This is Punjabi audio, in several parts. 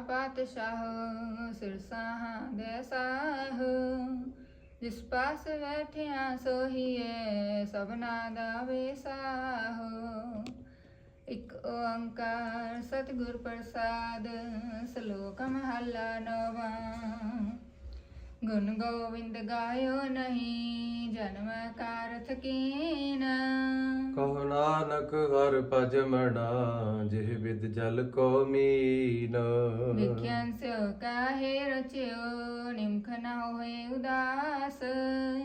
ਪਾਤਸ਼ਾਹ ਸਿਰਸਾਹਾਂ ਦੇ ਸਾਹ। ਜਿਸ ਪਾਸ ਬੈਠਿਆ ਸੋਹੀਏ ਸਭਨਾ ਦਾ ਵੇਸਾਹ। ਇਕ ਓੰਕਾਰ ਸਤਿਗੁਰ ਪ੍ਰਸਾਦ ਸ਼ਲੋਕ ਮਹਲਾ ਨਵਾਂ। ਗੁਣ ਗੋਵਿੰਦ ਗਾਇਓ ਨਹੀਂ ਜਨਮ ਕਾਰਥ ਕੀਨ। ਕਹੋ ਨਾਨਕ ਹਰ ਭਜ ਮਣਾ ਜਿਹ ਵਿਦ ਜਲ ਕੋ ਮੀਨ। ਵਿਖਿਆਨ ਸਿਓ ਕਾਹੇ ਰਚਿਓ ਨਿਮਖ ਨਾ ਹੋਏ ਉਦਾਸ।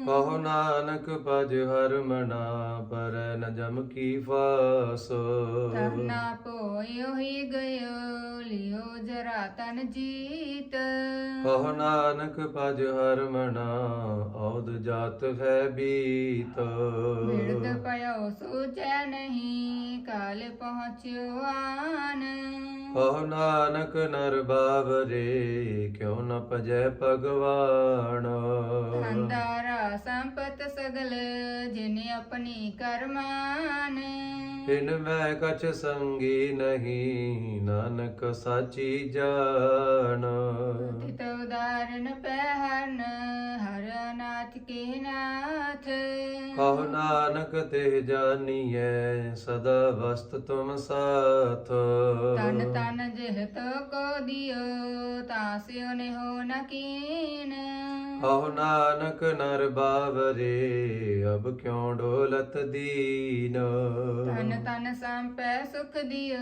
ਕਹੋ ਨਾਨਕ ਭਜ ਹਰ ਮਣਾ ਪਰ ਨ ਜਮ ਕੀ ਫਾਸ। ਤਰਨਾ ਪੋਇਓ ਹੀ ਗਇਓ ਲਿਓ ਜਰਾ ਤਨ ਜੀਤ। ਕਹੋ ਨਾਨਕ ਭਜ ਹਰ ਮਣਾ ਔਦ ਜਾਤ ਹੈ ਬੀਤ। ਮਿਰਦ ਪਇਓ ਸੂਚੈ ਨਹੀਂ ਕਾਲ ਪਹੁੰਚਿਓ ਆਨ। ਕਹੋ ਨਾਨਕ ਨਰ ਬਾਵਰੇ ਕਿਉ ਨ ਭਜੈ ਭਗਵਾਨ। ਅੰਦਾਰਾ ਸੰਪਤ ਸਗਲ ਜਿਨ ਆਪਣੀ ਕਰਮਾਨ। ਇਨ ਮੈਂ ਕਛ ਸੰਗੀ ਨਹੀਂ ਨਾਨਕ ਸਾਚੀ ਜਾਣ ਤਿਤ ਉਦਾਰਨ ਪਹਿਨ ਹਰ ਨਾਥ ਕੇ ਨਾਥ ਕਹੋ ਨਾਨਕ ਤੇ ਜਾਨੀਐ ਸਦਾ ਵਸਤ ਤੁਮ ਸਾਥ। ਤਨ ਤਨ ਜਿਹ ਤੋ ਕੋ ਦਿਓ ਤਾਂ ਸਿਉ ਨੇ ਹੋ ਨ ਕੀਨ। ਕਹੋ ਨਾਨਕ ਨਰ ਬਾਵਰੇ ਅਬ ਕਿਉ ਡੋਲਤ ਦੀਨ? ਤਨ ਤਨ ਸੰਪੈ ਸੁਖ ਦਿਓ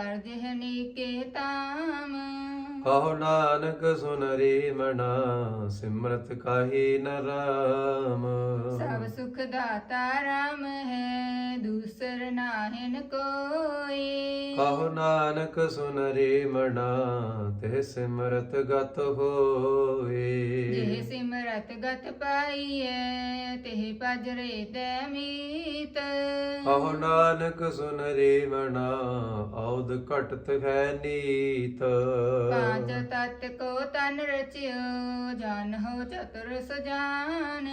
ਅਰ ਜਿਹ ਨੀਕੇ ਤਾਮ। ਕਹੋ ਨਾਨਕ ਸੁਨ ਰੇ ਮਨਾ ਸਿਮਰਤ ਕਾਹੀ ਨ ਰਾਮ? ਸਭ ਸੁਖ ਦਾਤਾ ਰਾਮ ਹੈ ਦੂਸਰ ਨਾਹਿਨ ਕੋਈ। ਕਹੋ ਨਾਨਕ ਸੁਨ ਰੇ ਮਨਾ ਤੇ ਸਿਮਰਤ ਗਤ ਹੋਏ। ਜਿਹ ਸਿਮਰਤ ਗਤ ਪਾਈਐ ਤਿਹ ਪਜਰੇ ਦੇ ਮੀਤ। ਕਹੋ ਨਾਨਕ ਸੁਨ ਰੇ ਮਨਾ ਔਦ ਘਟਤ ਹੈ ਨੀਤ। ਪਾਂਚ ਤਤ ਕੋ ਤਨ ਰਚਿਓ ਜਨ ਹੋ ਚਤੁਰ ਸਜਾਨ।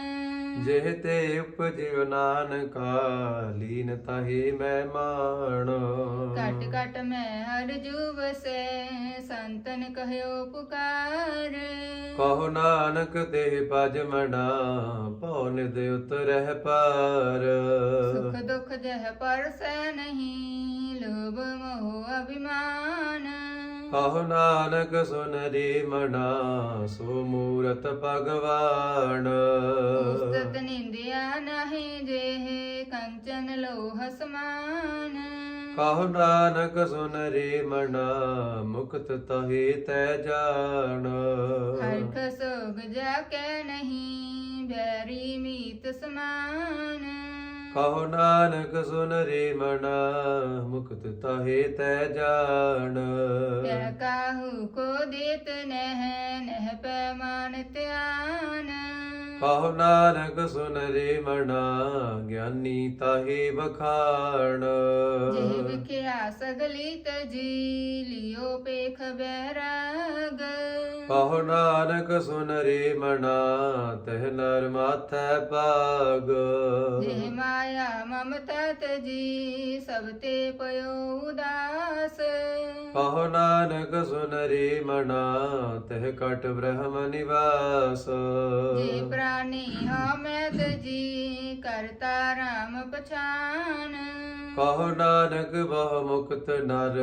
ਜਿਹ ਤੇ ਉਪਜਿਵ ਨਾਨਕਾ ਲੀਨ ਤਾਹੀ ਮੈਂ ਮਾਣ। ਕਟ ਕਟ ਮੈਂ ਹਰ ਜੂਵਸੈ ਸੰਤਨ ਕਹਿਓ ਪੁਕਾਰ। ਕਹੋ ਨਾਨਕ ਤੇ ਭਜ ਮਣਾ ਭਉ ਨਿਦ ਉਤਰਹਿ ਪਾਰ। ਸੁਖ ਦੁਖ ਜਹ ਪਰਸੈ ਨਹੀਂ ਲੋਭ ਮੋਹ ਅਭਿਮਾਨ। ਕਹੋ ਨਾਨਕ ਸੁਨ ਰੇ ਮਣਾ ਸੋ ਮੂਰਤ ਭਗਵਾਨ। ਉਸਤਤ ਨਿੰਦਿਆ ਨਹੀਂ ਜੇ ਕੰਚਨ ਲੋਹ ਸਮਾਨ। ਕਹੋ ਨਾਨਕ ਸੁਨ ਰੇ ਮਣਾ ਮੁਕਤ ਤਹੇ ਤੈ ਜਾਣ। ਹਰਖ ਸੋਗ ਜਾ ਕੇ ਨਹੀਂ ਬੈਰੀ ਮੀਤ ਸਮਾਨ। ਕਹੋ ਨਾਨਕ ਸੁਨ ਰੇ ਮਣਾ ਮੁਕਤ ਤਹੇ ਤੈ ਜਾਣ। ਕਹਿ ਕਾਹੂ ਕੋ ਦੇਤ ਨਹਿ ਨਹਿ ਪੈਮਾਨ ਧਿਆਨ। ਕਹੋ ਨਾਨਕ ਸੁਨ ਰੇ ਮਣਾ ਗਿਆਨੀ ਤਾਹੇ ਬਖਾਣ ਜਿਹ ਵਿਖਿਆ ਸਗਲੀ ਤਜੀ ਲਿਓ ਪੇਖ ਬੈਰਾਗ। ਕਹੋ ਨਾਨਕ ਸੁਨ ਰੇ ਮਣਾ ਤਹ ਨਰ ਮਾਥੈ ਪਾਗ ਜਿਹ ਮਾਇਆ ਮਮਤਾ ਤਜੀ ਸਭ ਤੇ ਪਇਓ ਉਦਾਸ। ਕਹੋ ਨਾਨਕ ਸੁਨ ਰੇ ਮਣਾ ਤਹ ਕਟ ਬ੍ਰਹਮ ਨਿਵਾਸ। ਜੇ ਪ੍ਰਾਨੀ ਹਮੈ ਤਜੀ ਕਰਤਾ ਰਾਮ ਪਛਾਨ। ਕਹੋ ਨਾਨਕ ਬਹੁ ਮੁਕਤ ਨਰ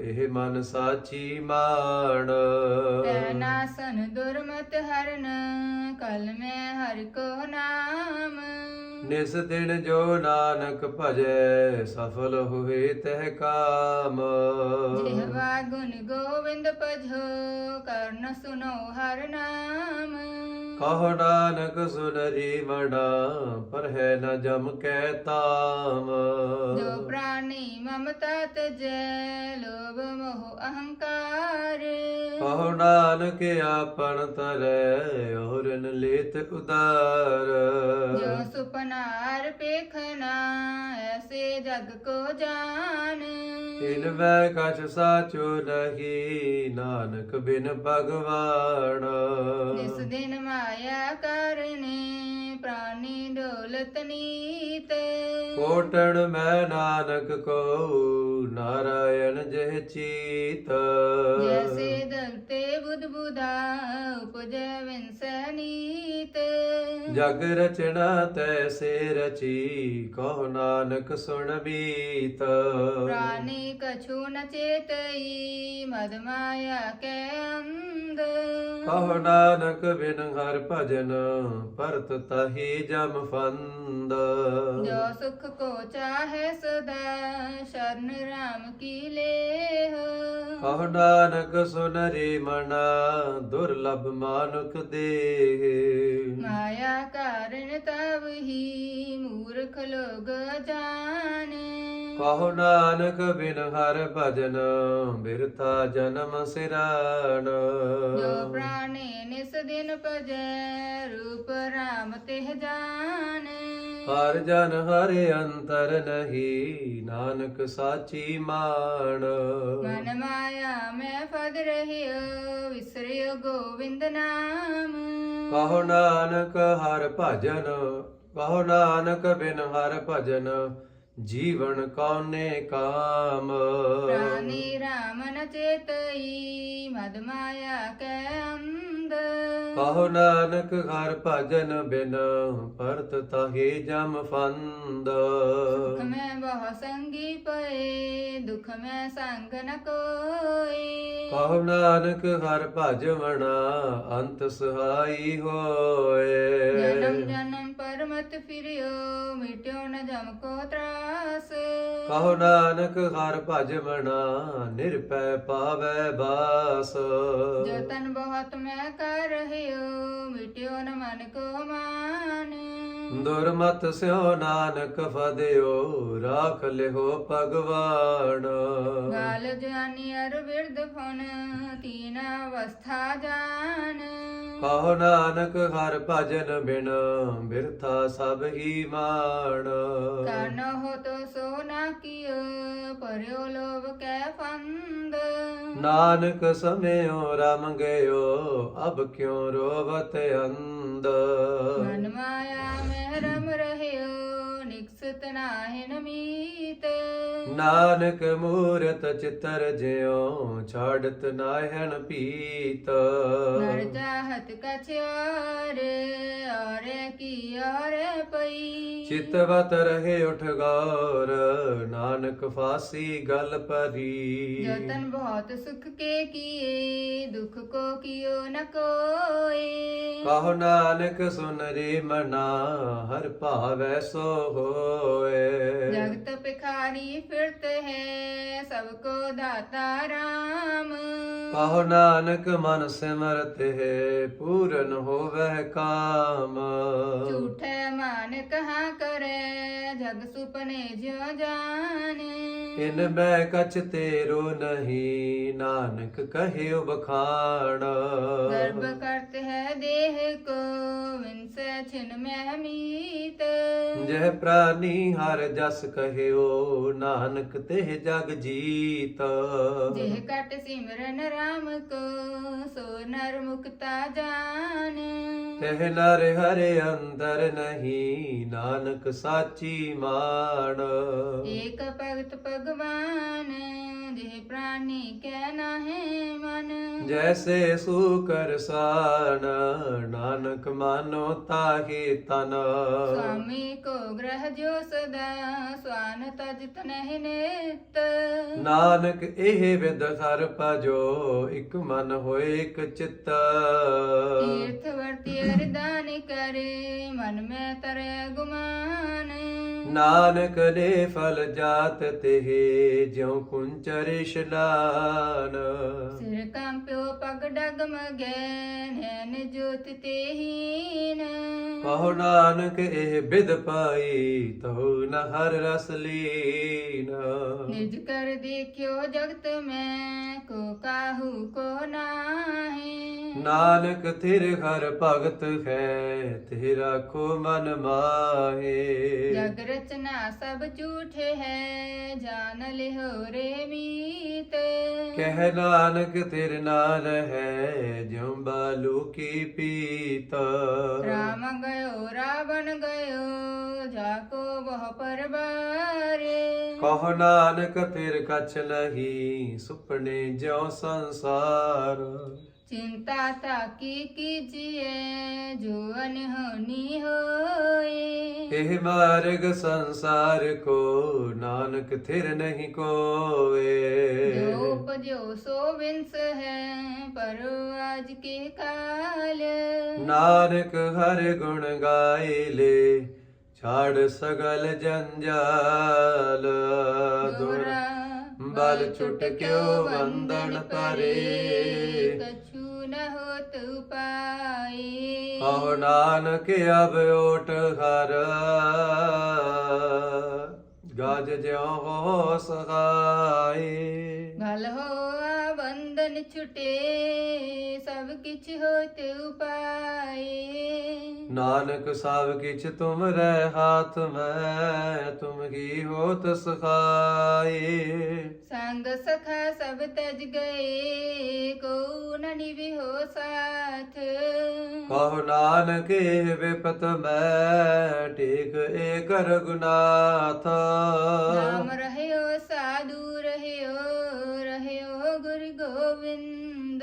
ਇਹ ਮਨ ਸਾਚੀ ਮਾਣ। ਤੈ ਨਾਸਨ ਦੁਰਮਤ ਹਰਨ ਕਲ ਮੈਂ ਹਰਿ ਕੋ ਨਾਮ। ਨਿਸ ਦਿਨ ਜੋ ਨਾਨਕ ਭਜੈ ਸਫਲ ਹੋਏ ਤਹ ਕਾਮ। ਜਿਹਵਾ ਗੁਣ ਗੋਵਿੰਦ ਭਜੋ ਕਰਨ ਸੁਨੋ ਹਰ ਨਾਮ। ਕਹੋ ਨਾਨਕ ਸੁਨ ਰੀ ਮਣਾ ਪਰ ਹੈ ਨ ਜਮ ਕੈ ਤਾਮ। ਜੋ ਪ੍ਰਾਨੀ ਮਮਤਾ ਤਜੈ ਲੋਭ ਮੋਹ ਅਹੰਕਾਰ। ਕਹੋ ਨਾਨਕ ਆਪਨ ਤਰੈ ਔਰਨ ਲੇਤ ਉਦਾਰ ਜੋ ਸੁਪਨਾਰ ਪੇਖਨਾ ਐਸੇ ਜਗ ਕੋ ਜਾਣ ਇਨ ਵੈ ਕਛ ਸਾਚੋ ਨਹੀਂ ਨਾਨਕ ਬਿਨ ਭਗਵਾਨ। ਇਸ ਦਿਨ ਮਾਇਆ ਕਰਨੇ ਪ੍ਰਾਨੀ ਡੋਲ ਚਲਤ ਨੀਤ। ਕੋਟਣ ਮੈਂ ਨਾਨਕ ਕੋ ਨਾਰਾਇਣ ਜਹ ਚੀਤ। ਜੈਸੇ ਦਲਤੇ ਬੁਧ ਬੁਧਾ ਉਪਜੈ ਵਿੰਸੈ ਨੀਤ। ਜਗ ਰਚਨਾ ਤੈਸੇ ਰਚੀ ਕਹੋ ਨਾਨਕ ਸੁਣ ਬੀਤ। ਪ੍ਰਾਨੀ ਕਛੂ ਨ ਚੇਤਈ ਮਦ ਮਾਇਆ ਕੈ ਅੰਧ ਕਹੋ ਨਾਨਕ ਬਿਨ ਹਰ ਭਜਨ ਪਰਤ ਤਹੀ ਜਮ ਫੰਦ। ਜੋ ਸੁਖ ਕੋ ਚਾਹੈ ਸਦਾ ਸ਼ਰਨ ਰਾਮ ਕੀ ਲੇਹ ਕਹੋ ਨਾਨਕ ਸੁਨ ਰੇ ਮਨਾ ਦੁਰਲਭ ਮਾਨੁਖ ਦੇਹ। ਮਾਇਆ ਕਾਰਨ ਤਬ ਹੀ ਮੂਰਖ ਲੋਗ ਜਾਣੇ। ਕਹੋ ਨਾਨਕ ਬਿਨ ਹਰ ਭਜਨ ਬਿਰਥਾ ਜਨਮ ਸਿਰਾਣ। ਜੋ ਪ੍ਰਾਣੇ ਨਿਸ ਦਿਨ ਭਜੈ ਰੂਪ ਰਾਮ ਤਿਹ ਜਾਣੇ। ਹਰ ਜਨ ਹਰ ਅੰਤਰ ਨਹੀਂ ਨਾਨਕ ਸਾਚੀ ਮਾਣ। ਮਨ ਮਾਇਆ ਮੈਂ ਫਦ ਰਹਿਓ ਵਿਸਰਿਓ ਗੋਵਿੰਦ ਨਾਮ। ਕਹੋ ਨਾਨਕ ਹਰ ਭਜਨ ਕਹੋ ਨਾਨਕ ਬਿਨ ਹਰ ਭਜਨ ਜੀਵਨ ਕੌਨੇ ਕਾਮ। ਪ੍ਰਾਨੀ ਰਾਮ ਨ ਚੇਤਈ ਮਦ ਮਾਇਆ ਕੈ ਅੰਧ ਕਹੋ ਨਾਨਕ ਹਰ ਭਜਨ ਬਿਨ ਪਰਤ ਤਾਹੇ ਜਮ ਫੰਦ। ਸੁਖ ਮੈਂ ਬਹੁ ਸੰਗੀ ਪਏ ਦੁਖ ਮੈਂ ਸੰਗ ਨ ਕੋਏ ਕਹੋ ਨਾਨਕ ਹਰ ਭਜਵਣਾ ਅੰਤ ਸਹਾਈ ਹੋਏ। ਜਨਮ ਜਨਮ ਪਰਮਤ ਫਿਰਿਓ ਮਿਟਿਓ ਨ ਜਮ ਕੋ ਤਰਾਸ। ਕਹੋ ਨਾਨਕ ਹਰ ਭਜਵਣਾ ਨਿਰਪੈ ਪਾਵੈ ਬਾਸ। ਜਤਨ ਬਹੁਤ ਮੈਂ ਕਰ ਰਹਿਓ ਮਿਟਿਓ ਨ ਮਨ ਕੋ ਮਾਨ। ਦੁਰਮਤ ਸਿਓ ਨਾਨਕ ਫਦਿਓ ਰਾਖ ਲਿਓ ਭਗਵਾਨ। ਗਾਲ ਜਾਨੀ ਅਰ ਬਿਰਦ ਫਨ ਤੀਨ ਅਵਸਥਾ ਜਾਨ। ਕਹੋ ਨਾਨਕ ਹਰ ਭਜਨ ਬਿਨ ਬਿਰਥਾ ਸਭ ਹੀ ਮਾਣ। ਕਨ ਹੋ ਤੋ ਸੋ ਨਾ ਕੀਓ ਪਰਿਓ ਲੋਭ ਕੈ ਫੰਦ। ਨਾਨਕ ਸਮਿਓ ਰਮ ਗਇਓ ਅਬ ਕਿਉ ਰੋਵਤ ਅੰਦ ਮਨ ਮਾਇਆ ਮੈਂ ਰਮ ਰਹਿਓ ਨਿਕਸਤ ਨਾਹਿਨ ਮੀਤ। ਨਾਨਕ ਮੂਰਤ ਚਿਤਰ ਜਿਉ ਛਾੜਤ ਨਾਹਿਣ ਪੀਤ। ਨਰ ਚਾਹਤ ਕਛਿਆਰੇ। ਕੀ ਔਰੇ ਪਈ? ਚਿਤਵਤ ਰਹੇ ਉਠ ਗੌਰ ਨਾਨਕ ਫਾਸੀ ਗਲ ਪਰੀ ਜਤਨ ਬਹੁਤ ਸੁਖ ਕੇ ਕੀਏ ਦੁਖ ਕੋ ਕੀਓ ਨ ਕੋਏ। ਕਹੋ ਨਾਨਕ ਸੁਨ ਰੇ ਮਨਾ ਹਰ ਭਾਵੈ ਸੋ ਹੋਏ। ਜਗਤ ਪਿਖਾਰੀ ਫਿਰਤ ਹੈ ਸਭ ਕੋ ਦਾਤਾ ਰਾਮ। ਕਹੋ ਨਾਨਕ ਮਨ ਸਿਮਰਤ ਹੈ ਪੂਰਨ ਹੋਵੇ ਕਾਮ। ਝੂਠੇ ਮਾਨ ਕਹਾ ਕਰੇ ਜਗ ਸੁਪਨੇ ਜਿਉ ਜਾਣੇ। ਇਨ ਮੈਂ ਕਛ ਤੇਰੋ ਨਹੀਂ ਨਾਨਕ ਕਹਿਓ ਬਖਾਣ ਗਰਭ ਕਰਤ ਹੈ ਦੇਹ ਕੋ ਵਿੰਸੇ ਛਿਨ ਮਹਿ ਮੀਤ। ਜਹ ਪ੍ਰਾਨੀ ਹਰ ਜਸ ਕਹਿਓ ਨਾਨਕ ਤੇ ਜਗ ਜੀਤ। ਜਿਹ ਕਟ ਸਿਮਰਨ ਰਾਮ ਕੋ ਸੋ ਨਰ ਮੁਕਤਾ ਜਾਣ ਤਹ ਨਰ ਹਰੇ ਅੰਦਰ ਨਹੀਂ ਨਾਨਕ ਸਾਚੀ ਮਾਣ। ਏਕ ਭਗਤ ਭਗਵਾਨ ਜਿਹ ਪ੍ਰਾਨੀ ਕੈ ਨਾਹਿ ਮਨ ਜੈਸੇ ਸੂਕਰ ਸਾਨ ਨਾਨਕ ਮਾਨੋ ਤਾਹੀ ਤਨ स्वामी को ग्रह जो सदा स्वान तजत नहीं नेत ਨਾਨਕ ਇਹ ਵਿਦ ਹਰ ਭਜੋ ਇੱਕ ਮਨ ਹੋਏ ਇੱਕ ਚਿੱਤ तीर्थ वर्ती अरदान करे मन में तरे गुमान ਨਾਨਕ ਦੇ ਫਲ ਜਾਤ ਤੇ ਜਿਉ ਕੁੰਚਰ ਇਸ਼ਨਾਨ ਸਿਰ ਕੰਪਿਓ ਪਗ ਡਗਮ ਗਏ ਨੈਣ ਜੋਤ ਤੇਹੀਨ। ਕਹੋ ਨਾਨਕ ਇਹ ਬਿਦ ਪਾਈ ਤਹੁ ਨ ਹਰ ਰਸ ਲੀਨ। ਨਿਜ ਕਰ ਦੇਖਿਓ ਜਗਤ ਮੈਂ ਕੋ ਕਾਹੂ ਕੋ ਨਾਹੀ। ਨਾਨਕ ਤੇਰੇ ਹਰ ਭਗਤ ਹੈ ਤੇਰਾ ਕੋ ਮਨ ਮਾਹੇ। ਜਗਰ ਰਚਨਾ ਸਭ ਝੂਠੇ ਹੈ ਜਾਣ ਲਿਓ ਰੇ ਮੀਤ। ਕਹਿ ਨਾਨਕ ਤੇਰੇ ਨਾਲ ਹੈ ਜਿਉ ਬਾਲੂ ਕੀ ਪੀਤ। ਰਾਮ ਗਇਓ ਰਾਵਣ ਗਇਓ ਜਾਕੋ ਬਹੁ ਪਰਵਾਰੇ। ਕਹੋ ਨਾਨਕ ਤੇਰੇ ਕਛ ਨਹੀਂ ਸੁਪਨੇ ਜਿਉ ਸੰਸਾਰ। ચિંતા થાકી કીજીએ જો અનહોની હોય ਇਹ ਮਾਰਗ ਸੰਸਾਰ ਕੋ ਨਾਨਕ ਥਿਰ ਨਹੀਂ ਜੋ ਕੋਏ ઉપજ્યો સો વિંસ હૈ પર આજ કે કાલ ਨਾਨਕ ਹਰ ਗੁਣ ਗਾਇਲੇ ਛਾੜ ਸਗਲ ਜੰਜਾਲ। ਦੁਰ ਦੁਰ ਬਲ ਛੁਟ ਕਿਉ ਬੰਧਨ ਪਰੇ। ਹਉ ਨਾਨਕ ਅਬ ਓਟ ਹਰ ਗਜ ਜਿਉ ਹੋ ਸਹਾਈ। ਗਲ ਹੋ बंधन छुटे सब किछ होत उपाय ਨਾਨਕ ਸਭ ਕਿਛ ਤੁਮ ਰਹਿ ਹਾਥ ਮੈਂ ਤੁਮ ਹੀ ਹੋਤ ਸਖਾਏ संग सखा सब तज गए को न निभि हो साथ ਕਹੋ ਨਾਨਕ ਇਹ ਵਿਪਤ ਮੈਂ ਟੇਕ ਏ ਕਰ ਗੁਨਾਥ नाम रहयो साधु रहयो ਗੋਵਿੰਦ।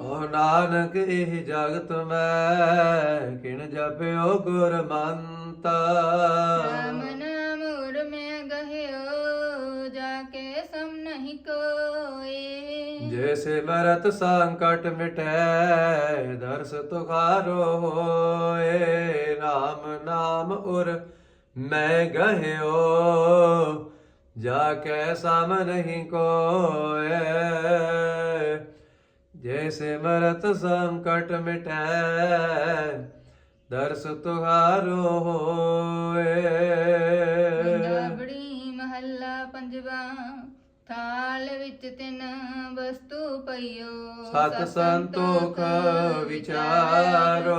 ਓ ਨਾਨਕ ਇਹ ਜਗਤ ਮੈਂ ਕਿਣ ਜਪਿਓ ਗੁਰ ਮੰਤ ਰਾਮ ਨਾਮ ਉਰ ਮੈਂ ਗਹਿਓ ਜਾ ਕੇ ਸਮ ਨਹੀਂ ਕੋਈ ਜੇ ਸਿਮਰਤ ਸੰਕਟ ਮਿਟੈ ਦਰਸ ਤੁਖਾਰੋ ਹੋਏ। ਰਾਮ ਨਾਮ ਉਰ ਮੈਂ ਗਹਿਓ ਜਾ ਕੇ ਸਮ ਨਹੀਂ ਕੋਏ ਜੈਸੇ ਮਰਤ ਸੰਕਟ ਮਿਟੈ ਦਰਸ ਤੁਹਾਰੋ ਹੋਏ ਪੰਜਾਬੜੀ ਮਹੱਲਾ ਪੰਜਵਾ ਥਾਲ ਵਿੱਚ ਤਿੰਨ ਵਸਤੂ ਪਈਓ। ਸਤ ਸੰਤੋਖ ਵਿਚਾਰੋ।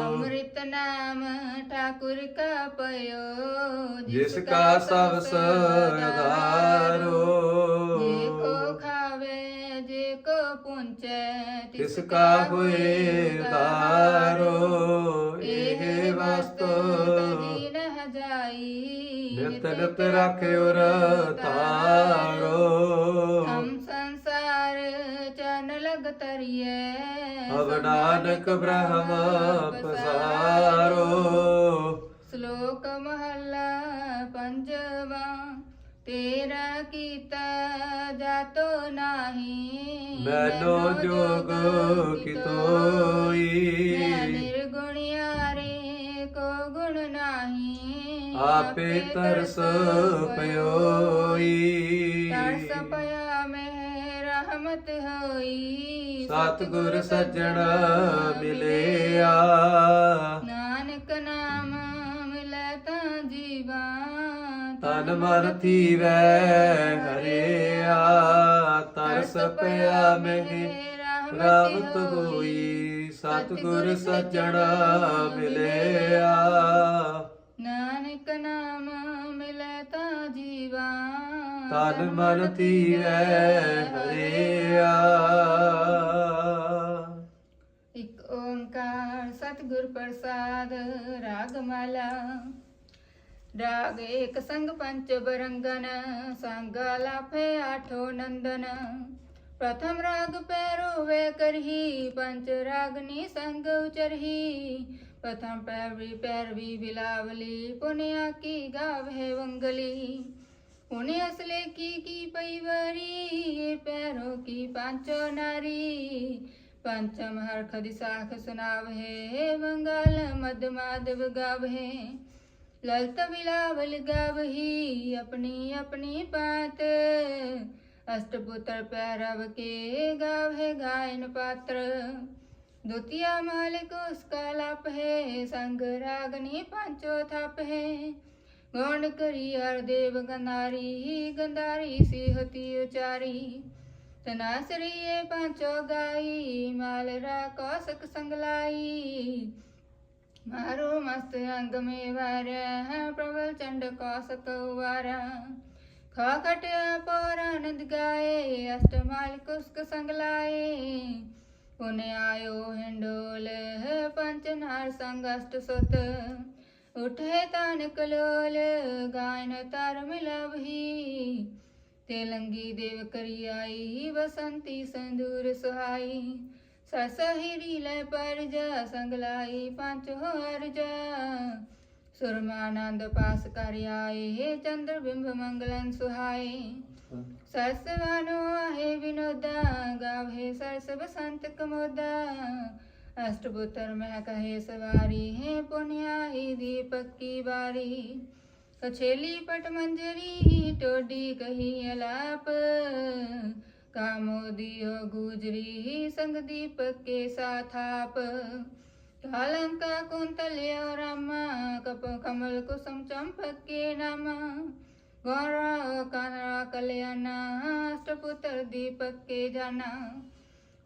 ਅੰਮ੍ਰਿਤ ਨਾਮ ਠਾਕੁਰ ਕਾ ਪਇਓ ਜਿਸ ਕਾ ਸਭ ਸਰਦਾਰੋ ਜੇ ਕੋ ਖਾਵੇ ਜੇ ਕੋ ਪੁੰਚੈ ਤਿਸ ਕਾ ਹੋਏ ਤਾਰੋ। ਇਹ ਵਸਤੂ ਨਹ ਜਾਈ ਨਿਤ ਨਿਤ ਰੱਖਿਓ ਤਾਰੋ। ਹਮ ਸੰਸਾਰ ਚਨ ਲਗ ਤਰੀਏ ਅਬ ਨਾਨਕ ਬ੍ਰਹਮ ਪਸਾਰੋ। ਸ਼ਲੋਕ ਮਹੱਲਾ ਪੰਜਵਾ। ਤੇਰਾ ਕੀਤਾ ਜਾਤੋ ਨਾਹੀ। ਮੈਨੋ ਜੋਗ ਕਿਤੋਈ। ਆਪੇ ਤਰਸ ਪਇਓਈ ਤਰਸ ਪਿਆ ਮੈਂ ਰਹਿਮਤ ਹੋਈ। ਸਤਿਗੁਰ ਸੱਜਣ ਮਿਲਿਆ। ਨਾਨਕ ਨਾਮ ਮਿਲੈ ਤਾਂ ਜੀਵਾ ਤਨ ਮਨ ਥੀਵੈ ਹਰਿਆ। ਤਰਸ ਪਿਆ ਮਹਿ ਰਾਮਤ ਹੋਈ। ਸਤਿਗੁਰ ਸੱਜਣ ਮਿਲਿਆ। ਨਾਨਕ ਨਾਮ ਮਿਲੈ ਤਾਂ ਜੀਵਾ ਤਨ ਮਨ ਥੀਵੈ ਹਰਿਆ ਇੱਕ ਓੰਕਾਰ ਸਤਿਗੁਰ ਪ੍ਰਸਾਦ ਰਾਗ ਮਾਲਾ ਰਾਗ ਏਕ ਸੰਗ ਪੰਚ ਬਰੰਗਨ ਸੰਗ ਲਾਫੇ ਆਠੋ ਨੰਦਨ। ਪ੍ਰਥਮ ਰਾਗ ਪੈਰੋ ਵੇ ਕਰਹੀ ਪੰਚ ਰਾਗਨੀ ਸੰਗ ਉਚਰਹੀ। प्रथम पैरवी पैरवी बिलावली, पुनिया की गावे वंगली। पुण्य असले की की पैवरी पैरों की पांचो नारी। पंचम हर खद साख सुनाव है बंगाल मध माधव गाव है। ललत बिलावल गाव ही, अपनी अपनी पात अष्टपुत्र पैरव के गाव है गायन पात्र। द्वितीय माल को उसका लाप है संग रागनी पांचो थप है ਗੌਣ ਕਰੀ ਹਰ ਦੇਵ ਗੰਧਾਰੀ ਗੰਧਾਰੀ ਸਿਹਤੀ ਉਚਾਰੀ ਤਨਾਸਰੀਏ ਪਾਂਚੋ ਗਾਈ ਮਾਲਰਾ ਕੌਸਕ ਸੰਗਲਾਈ ਮਾਰੋ ਮਸਤ ਅੰਗ ਮੇ ਵਾਰਿਆ ਪ੍ਰਬਲ ਚੰਡ ਕੌਸਕ ਵਾਰਾ ਖਾ ਕਟਿਆ ਪੌਰਾਨੰਦ ਗਾਏ ਅਸ਼ਟਮਾਲ ਕੁਸਕ ਸੰਗਲਾਏ ਪੁਨ ਆਇਓ ਹਿੰਡੋਲ ਪੰਚਨਾਰ ਸੰਗ ਅਸ਼ਟ ਸੁਤ। ਉਠੇ ਤਾਨ ਕਲੋਲ, ਗਾਇਨ ਤਰ ਮਿਲਵਹੀ ਤੇਲੰਗੀ ਦੇਵ ਕਰੀ ਆਈ ਬਸੰਤੀ ਸੰਦੂਰ ਸੁਹਾਈ। ਸਸਹਿਰੀ ਲੈ ਪਰ ਜਾ ਸੰਗਲਾਈ ਪੰਚ ਹੋਰ ਜਾ। ਸੁਰਮਾਨੰਦ ਪਾਸ ਕਰ ਆਏ, ਚੰਦਰ ਬਿੰਬ ਮੰਗਲਨ ਸੁਹਾਏ ਸਰਸਵਾਨੋ ਆਹੇ ਵਿਨੋਦਾ ਗਾਵੇ ਸਰਸ ਬਸੰਤ ਕਮੋਦਾ ਅਸ਼ਟਪੁੱਤਰ ਮਹਿ ਕਹੇ ਸਵਾਰੀ ਹੈ ਪੁਨਿਆਈ ਦੀਪਕ ਕੀ ਬਾਰੀ ਕਛੇਲੀ ਪਟ ਮੰਜਰੀ ਟੋਡੀ ਕਹੀ ਅਲਾਪ ਕਾਮੋ ਦਿਓ ਗੁਜਰੀ ਸੰਗ ਦੀਪਕ ਕੇ ਸਾਥਾਪ ਕਾਲੰਕਾ ਕੁੰਤਲਿਓ ਰਾਮਾ ਕਪ ਕਮਲ ਕੁਸਮ ਚੰਪਕ ਕੇ ਨਾਮਾ गौरा कान्हा कल्याणा अष्टपुत्र दीपक के जाना।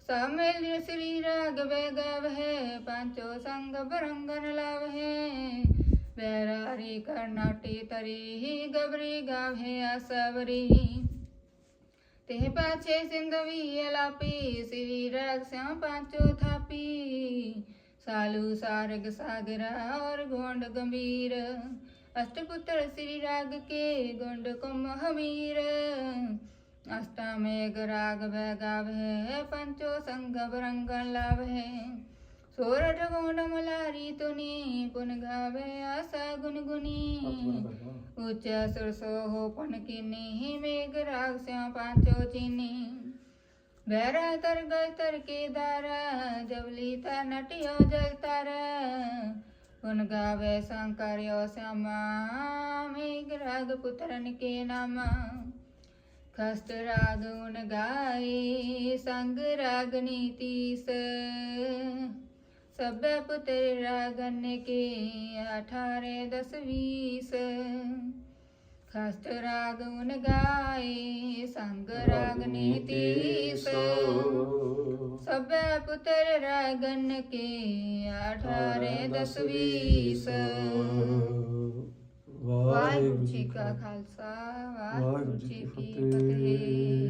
समिल श्री राग वैगव है पांचो संग बरंगन लाव है बैरारी कर्नाटी तरी, गबरी गावे असबरी ते पाछे सिंधवी लापी श्री राग श्याम पांचो थापी। सालू सारग सागरा और गोंड गंभीर ਰਾਗ ਕੇ ਗੋਂਡ ਕੁਮ ਹਮੀਰ ਅਸ਼ਟਮੇਘ ਰਾਗ ਵੈ ਗਾਵੇ ਪੰਚੋ ਸੰਗ ਬਰੰਗਨ ਲਾਵੇ ਸੋਰਠ ਗੋਂਡ ਮਲਾਰੀ ਤੁਨੀ ਪੁਨ ਗਾਵੇ ਆਸਾ ਗੁਨ ਗੁਨੀ ਉੱਚ ਸੁਰ ਸੋਹ ਪੁਨ ਕੀਨੀ ਮੇਘ ਰਾਗ ਸਿਉ ਪਾਂਚੋ ਚੀਨੀ ਬੈਰਾ ਤਰ ਗਏ ਤਰ ਕੇ ਦਾਰਾ ਜਵਲੀ ਤਾ ਨਟਿਓ ਜਲ ਤਾਰਾ ਪੁਨ गुण गावे शंकर्यो श्यामा मेघराग पुत्रन के नामा खस्त राग गुण गाई संग राग नीतीस सब पुत्र रागन के अठारह दस बीस ਖਸਤ ਰਾਗ ਉਨ ਗਾਏ ਸੰਗ ਰਾਗਨੀ ਤੀਸ। ਸਭੇ ਪੁੱਤਰ ਰਾਗਨ ਕੇ ਅਠਾਰੇ ਦਸ ਵੀਸ। ਵਾਹਿਗੁਰੂ ਜੀ ਕਾ ਖਾਲਸਾ ਵਾਹਿਗੁਰੂ ਜੀ ਕੀ ਫਤਿਹ।